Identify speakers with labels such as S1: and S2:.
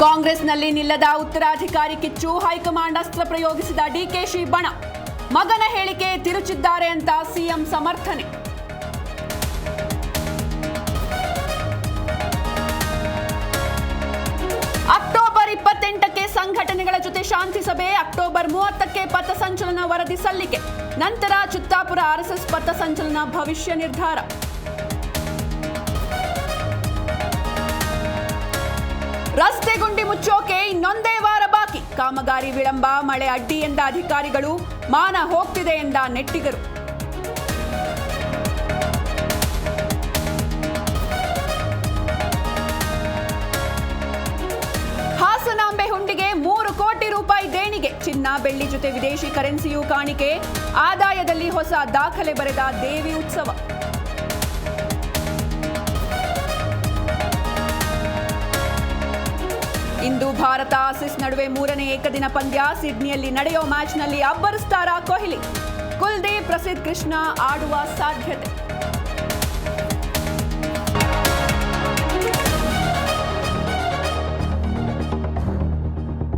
S1: ಕಾಂಗ್ರೆಸ್ನಲ್ಲಿ ನಿಲ್ಲದ ಉತ್ತರಾಧಿಕಾರಿ ಕಿಚ್ಚು ಹೈಕಮಾಂಡ್ ಅಸ್ತ್ರ ಪ್ರಯೋಗಿಸಿದ ಡಿಕೆಶಿ ಬಣ. ಮಗನ ಹೇಳಿಕೆ ತಿರುಚಿದ್ದಾರೆ ಅಂತ ಸಿಎಂ ಸಮರ್ಥನೆ. ಅಕ್ಟೋಬರ್ ಇಪ್ಪತ್ತೆಂಟಕ್ಕೆ ಸಂಘಟನೆಗಳ ಜೊತೆ ಶಾಂತಿ ಸಭೆ, ಅಕ್ಟೋಬರ್ ಮೂವತ್ತಕ್ಕೆ ಪಥಸಂಚಲನ ವರದಿ ಸಲ್ಲಿಕೆ. ನಂತರ ಚಿತ್ತಾಪುರ ಆರ್ಎಸ್ಎಸ್ ಪಥಸಂಚಲನ ಭವಿಷ್ಯ ನಿರ್ಧಾರ. ಗುಂಡಿ ಮುಚ್ಚೋಕೆ ಇನ್ನೊಂದೇ ವಾರ ಬಾಕಿ. ಕಾಮಗಾರಿ ವಿಳಂಬ, ಮಳೆ ಅಡ್ಡಿ ಎಂದ ಅಧಿಕಾರಿಗಳು ಮಾನ ಹೋಗ್ತಿದೆ ಎಂದ ನೆಟ್ಟಿಗರು. ಹಾಸನಾಂಬೆ ಹುಂಡಿಗೆ ಮೂರು ಕೋಟಿ ರೂಪಾಯಿ ದೇಣಿಗೆ. ಚಿನ್ನ, ಬೆಳ್ಳಿ ಜೊತೆ ವಿದೇಶಿ ಕರೆನ್ಸಿಯೂ ಕಾಣಿಕೆ. ಆದಾಯದಲ್ಲಿ ಹೊಸ ದಾಖಲೆ ಬರೆದ ದೇವಿ ಉತ್ಸವ. ಇಂದು ಭಾರತ ಆಸಿಸ್ ನಡುವೆ ಮೂರನೇ ಏಕದಿನ ಪಂದ್ಯ. ಸಿಡ್ನಿಯಲ್ಲಿ ನಡೆಯೋ ಮ್ಯಾಚ್ನಲ್ಲಿ ಅಬ್ಬರಿಸ್ತಾರಾ ಕೊಹ್ಲಿ. ಕುಲ್ದೀಪ್ ಪ್ರಸಿದ್ಧ ಕೃಷ್ಣ ಆಡುವ ಸಾಧ್ಯತೆ.